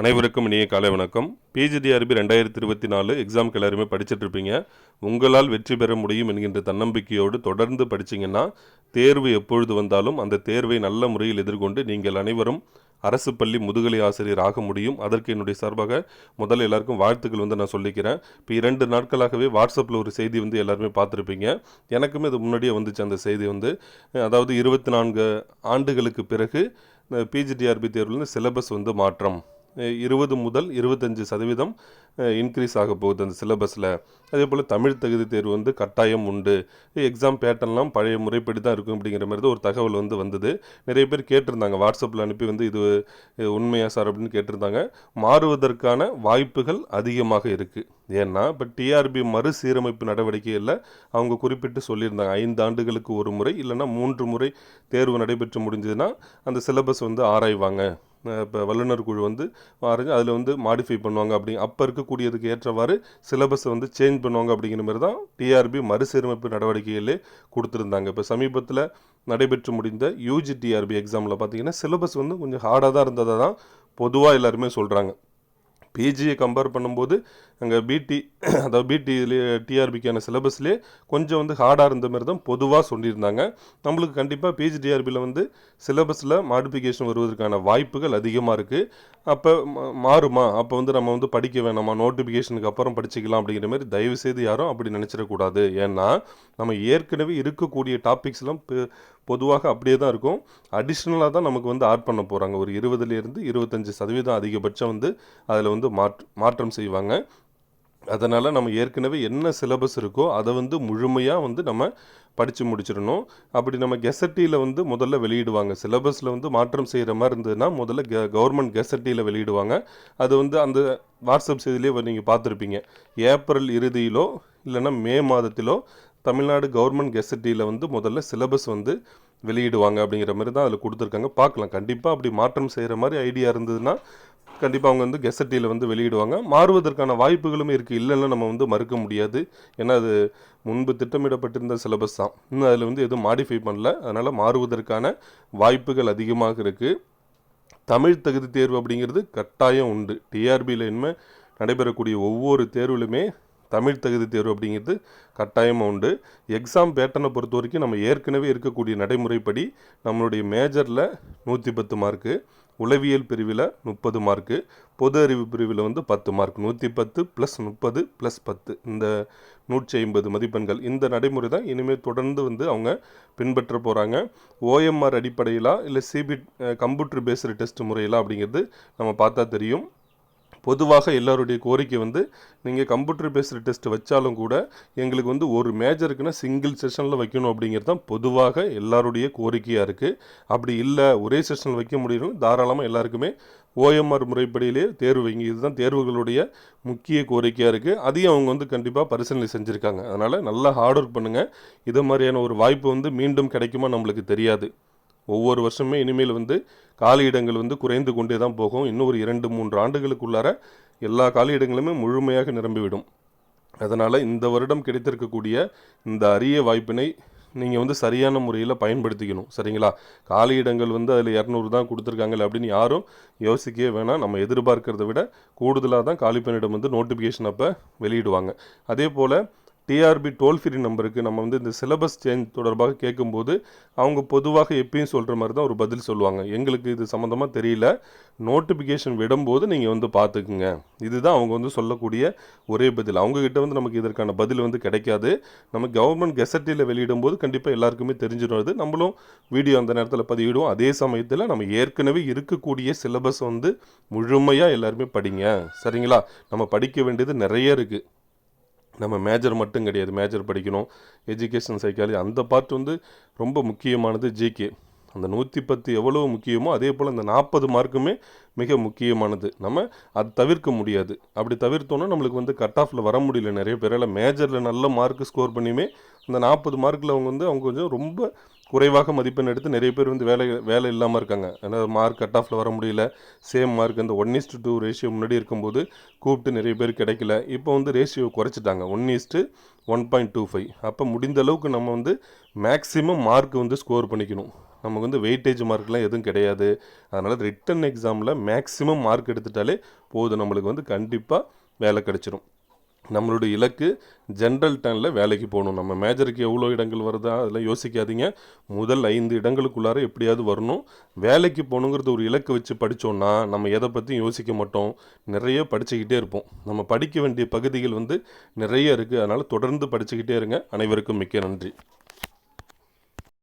அனைவருக்கும் இனிய காலை வணக்கம். பிஜிடிஆர்பி ரெண்டாயிரத்தி இருபத்தி நாலு எக்ஸாம்க்கு எல்லாருமே படிச்சுட்டு இருப்பீங்க. உங்களால் வெற்றி பெற முடியும் என்கின்ற தன்னம்பிக்கையோடு தொடர்ந்து படிச்சீங்கன்னா தேர்வு எப்பொழுது வந்தாலும் அந்த தேர்வை நல்ல முறையில் எதிர்கொண்டு நீங்கள் அனைவரும் அரசு பள்ளி முதுகலை ஆசிரியர் ஆக முடியும். அதற்கு என்னுடைய சார்பாக முதல்ல எல்லாருக்கும் வாழ்த்துக்கள் வந்து நான் சொல்லிக்கிறேன். இப்போ இரண்டு நாட்களாகவே வாட்ஸ்அப்பில் ஒரு செய்தி வந்து எல்லாருமே பார்த்துருப்பீங்க. எனக்குமே இது முன்னாடியே வந்துச்சு அந்த செய்தி வந்து. அதாவது இருபத்தி நான்கு ஆண்டுகளுக்கு பிறகு பிஜிடிஆர்பி தேர்வில் சிலபஸ் வந்து மாற்றம். இருபது முதல் இருபத்தஞ்சி சதவீதம் இன்க்ரீஸ் ஆக போகுது அந்த சிலபஸில் அதே போல் தமிழ் தகுதி தேர்வு வந்து கட்டாயம் உண்டு. எக்ஸாம் பேட்டர்ன்லாம் பழைய முறைப்படி தான் இருக்கும் அப்படிங்கிற மாதிரி தான் ஒரு தகவல் வந்து வந்தது. நிறைய பேர் கேட்டிருந்தாங்க. வாட்ஸ்அப்பில் அனுப்பி வந்து இது இது உண்மையா சார் அப்படின்னு கேட்டிருந்தாங்க. மாறுவதற்கான வாய்ப்புகள் அதிகமாக இருக்குது ஏன்னா இப்போ டிஆர்பி மறுசீரமைப்பு நடவடிக்கையில் அவங்க குறிப்பிட்டு சொல்லியிருந்தாங்க. ஐந்து ஆண்டுகளுக்கு ஒரு முறை இல்லைன்னா மூன்று முறை தேர்வு நடைபெற்று முடிஞ்சதுன்னா அந்த சிலபஸ் வந்து ஆராய்வாங்க. இப்போ வல்லுநர் குழு வந்து ஆராய்ஞ்சு அதில் வந்து மாடிஃபை பண்ணுவாங்க அப்படி அப்போ இருக்கக்கூடியதுக்கு ஏற்றவாறு சிலபஸை வந்து சேஞ்ச் பண்ணுவாங்க அப்படிங்கிற மாதிரி தான் டிஆர்பி மறுசீரமைப்பு நடவடிக்கைகளே கொடுத்துருந்தாங்க. இப்போ சமீபத்தில் நடைபெற்று முடிந்த யூஜி டிஆர்பி எக்ஸாமில் பார்த்தீங்கன்னா சிலபஸ் வந்து கொஞ்சம் ஹார்டாக தான் இருந்ததை தான் பொதுவாக எல்லாருமே சொல்கிறாங்க பிஜியை கம்பேர் பண்ணும்போது அங்கே பிடி அதாவது பிடிலேயே டிஆர்பிக்கான சிலபஸ்லேயே கொஞ்சம் வந்து ஹார்டாக இருந்த மாதிரி தான் பொதுவாக சொல்லியிருந்தாங்க. நம்மளுக்கு கண்டிப்பாக பிஜி டிஆர்பியில் வந்து சிலபஸில் மாடிஃபிகேஷன் வருவதற்கான வாய்ப்புகள் அதிகமாக இருக்குது அப்போ மாறுமா? அப்போ வந்து நம்ம வந்து படிக்க வேணாமா? நோட்டிஃபிகேஷனுக்கு அப்புறம் படிச்சுக்கலாம் அப்படிங்கிற மாதிரி தயவு செய்து யாரும் அப்படி நினச்சிடக்கூடாது. ஏன்னா நம்ம ஏற்கனவே இருக்கக்கூடிய டாபிக்ஸ்லாம் பொதுவாக அப்படியே தான் இருக்கும். அடிஷ்னலாக தான் நமக்கு வந்து ஆட் பண்ண போகிறாங்க ஒரு இருபதுலேருந்து இருபத்தஞ்சி சதவீதம் அதிகபட்சம் வந்து அதில் வந்து மாற்று மாற்றம் செய்வாங்க. அதனால் நம்ம ஏற்கனவே என்ன சிலபஸ் இருக்கோ அதை வந்து முழுமையாக வந்து நம்ம படித்து முடிச்சிடணும். அப்படி நம்ம கெசட்டியில் வந்து முதல்ல வெளியிடுவாங்க. சிலபஸில் வந்து மாற்றம் செய்கிற மாதிரி இருந்ததுன்னா முதல்ல கெ கவர்மெண்ட் கெசட்டியில் வெளியிடுவாங்க. அது வந்து அந்த வாட்ஸ்அப் செய்திலே நீங்கள் பார்த்துருப்பீங்க. ஏப்ரல் இறுதியிலோ இல்லைன்னா மே மாதத்திலோ தமிழ்நாடு கவர்மெண்ட் கெசட்டியில் வந்து முதல்ல சிலபஸ் வந்து வெளியிடுவாங்க அப்படிங்கிற மாதிரி தான் அதில் கொடுத்துருக்காங்க. பார்க்கலாம். கண்டிப்பாக அப்படி மாற்றம் செய்கிற மாதிரி ஐடியா இருந்ததுன்னா கண்டிப்பாக அவங்க வந்து கெசட்டியில் வந்து வெளியிடுவாங்க. மாறுவதற்கான வாய்ப்புகளும் இருக்குது இல்லைன்னா நம்ம வந்து மறுக்க முடியாது. ஏன்னா அது முன்பு திட்டமிடப்பட்டிருந்த சிலபஸ் தான். இன்னும் அதில் வந்து எதுவும் மாடிஃபை பண்ணல. அதனால் மாறுவதற்கான வாய்ப்புகள் அதிகமாக இருக்குது தமிழ் தகுதி தேர்வு அப்படிங்கிறது கட்டாயம் உண்டு. டிஆர்பியில் இனிமேல் நடைபெறக்கூடிய ஒவ்வொரு தேர்விலுமே தமிழ் தகுதி தேர்வு அப்படிங்கிறது கட்டாயமாக உண்டு. எக்ஸாம் பேட்டனை பொறுத்த வரைக்கும் நம்ம ஏற்கனவே இருக்கக்கூடிய நடைமுறைப்படி நம்மளுடைய மேஜரில் நூற்றி பத்து மார்க்கு உளவியல் பிரிவில் முப்பது மார்க்கு பொது அறிவு பிரிவில் வந்து பத்து மார்க் நூற்றி பத்து ப்ளஸ் முப்பது ப்ளஸ் பத்து. இந்த நூற்றி ஐம்பது மதிப்பெண்கள். இந்த நடைமுறை தான் இனிமேல் தொடர்ந்து வந்து அவங்க பின்பற்ற போகிறாங்க ஓஎம்ஆர் அடிப்படையிலா இல்லை சிபி கம்ப்யூட்டர் பேஸ்டு டெஸ்ட் முறையிலா அப்படிங்கிறது நம்ம பார்த்தா தெரியும். பொதுவாக எல்லாருடைய கோரிக்கை வந்து நீங்கள் கம்ப்யூட்டர் பேஸ்டு டெஸ்ட் வச்சாலும் கூட எங்களுக்கு வந்து ஒரு மேஜருக்குன்னா சிங்கிள் செஷனில் வைக்கணும் அப்படிங்கிறது தான் பொதுவாக எல்லாருடைய கோரிக்கையாக இருக்குது அப்படி இல்லை ஒரே செஷனில் வைக்க முடியும் தாராளமாக எல்லாருக்குமே ஓஎம்ஆர் முறைப்படியிலே தேர்வு வைங்க. இதுதான் தேர்வுகளுடைய முக்கிய கோரிக்கையாக இருக்குது அதையும் அவங்க வந்து கண்டிப்பாக பரிசீலனை செஞ்சுருக்காங்க. அதனால் நல்லா ஹார்ட் ஒர்க் பண்ணுங்கள் இது மாதிரியான ஒரு வாய்ப்பு வந்து மீண்டும் கிடைக்குமா நம்மளுக்கு தெரியாது. ஒவ்வொரு வருஷமே இனிமேல் வந்து காலியிடங்கள் வந்து குறைந்து கொண்டே தான் போகும். இன்னும் ஒரு இரண்டு மூன்று ஆண்டுகளுக்குள்ளார எல்லா காலியிடங்களுமே முழுமையாக நிரம்பிவிடும். அதனால் இந்த வருடம் கிடைத்திருக்கக்கூடிய இந்த அரிய வாய்ப்பினை நீங்கள் வந்து சரியான முறையில் பயன்படுத்திக்கணும். சரிங்களா? காலியிடங்கள் வந்து அதில் இரநூறு தான் கொடுத்துருக்காங்களே அப்படின்னு யாரும் யோசிக்கவே வேணாம். நம்ம எதிர்பார்க்கிறத விட கூடுதலாக தான் காலிப்பணியிடம் வந்து நோட்டிஃபிகேஷன் அப்போ வெளியிடுவாங்க. அதே போல் டிஆர்பி டோல் ஃப்ரீ நம்பருக்கு நம்ம வந்து இந்த சிலபஸ் சேஞ்ச் தொடர்பாக கேட்கும்போது அவங்க பொதுவாக எப்பயும் சொல்கிற மாதிரி தான் ஒரு பதில் சொல்லுவாங்க. எங்களுக்கு இது சம்மந்தமாக தெரியல. நோட்டிஃபிகேஷன் விடும்போது நீங்கள் வந்து பார்த்துக்குங்க. இதுதான் அவங்க வந்து சொல்லக்கூடிய ஒரே பதில். அவங்கக்கிட்ட வந்து நமக்கு இதற்கான பதில் வந்து கிடைக்காது. நம்ம கவர்மெண்ட் கெசட்டியில் வெளியிடும்போது கண்டிப்பாக எல்லாருக்குமே தெரிஞ்சிடுறது. நம்மளும் வீடியோ அந்த நேரத்தில் பதிவிடுவோம். அதே சமயத்தில் நம்ம ஏற்கனவே இருக்கக்கூடிய சிலபஸ் வந்து முழுமையாக எல்லாருமே படிங்க. சரிங்களா? நம்ம படிக்க வேண்டியது நிறைய இருக்குது நம்ம மேஜர் மட்டும் கிடையாது. மேஜர் படிக்கணும். எஜுகேஷன் சைக்காலஜி அந்த பார்ட் வந்து ரொம்ப முக்கியமானது ஜிகே அந்த நூற்றி பத்து எவ்வளோ முக்கியமோ அதே போல் அந்த நாற்பது மார்க்குமே மிக முக்கியமானது. நம்ம அது தவிர்க்க முடியாது. அப்படி தவிர்த்தோன்னா நம்மளுக்கு வந்து கட் ஆஃபில் வர முடியல நிறைய பேரால். மேஜரில் நல்ல மார்க் ஸ்கோர் பண்ணியுமே அந்த நாற்பது மார்க்கில் அவங்க வந்து அவங்க கொஞ்சம் ரொம்ப குறைவாக மதிப்பெண் எடுத்து நிறைய பேர் வந்து வேலை வேலை இல்லாமல் இருக்காங்க. ஏன்னா மார்க் கட் ஆஃபில் வர முடியல. சேம் மார்க் அந்த one is to two ratio முன்னாடி இருக்கும்போது கூப்பிட்டு நிறைய பேர் கிடைக்கல. இப்போ வந்து ratio குறைச்சிட்டாங்க. One is to one point two five அப்போ முடிந்த அளவுக்கு நம்ம வந்து மேக்ஸிமம் மார்க் வந்து ஸ்கோர் பண்ணிக்கணும். நமக்கு வந்து வெயிட்டேஜ் மார்க்லாம் எதுவும் கிடையாது. அதனால் ரிட்டன் எக்ஸாமில் மேக்ஸிமம் மார்க் எடுத்துட்டாலே போதும். நம்மளுக்கு வந்து கண்டிப்பாக வேலை கிடச்சிரும். நம்மளுடைய இலக்கு ஜென்ரல் டேனில் வேலைக்கு போகணும். நம்ம மேஜருக்கு எவ்வளோ இடங்கள் வருதா அதெல்லாம் யோசிக்காதீங்க. முதல் ஐந்து இடங்களுக்குள்ளார எப்படியாவது வரணும். வேலைக்கு போகணுங்கிறது ஒரு இலக்கு வச்சு படித்தோன்னா நம்ம எதை பற்றியும் யோசிக்க மாட்டோம். நிறைய படிச்சுக்கிட்டே இருப்போம். நம்ம படிக்க வேண்டிய பகுதிகள் வந்து நிறைய இருக்குது அதனால் தொடர்ந்து படிச்சுக்கிட்டே இருங்க. அனைவருக்கும் மிக்க நன்றி.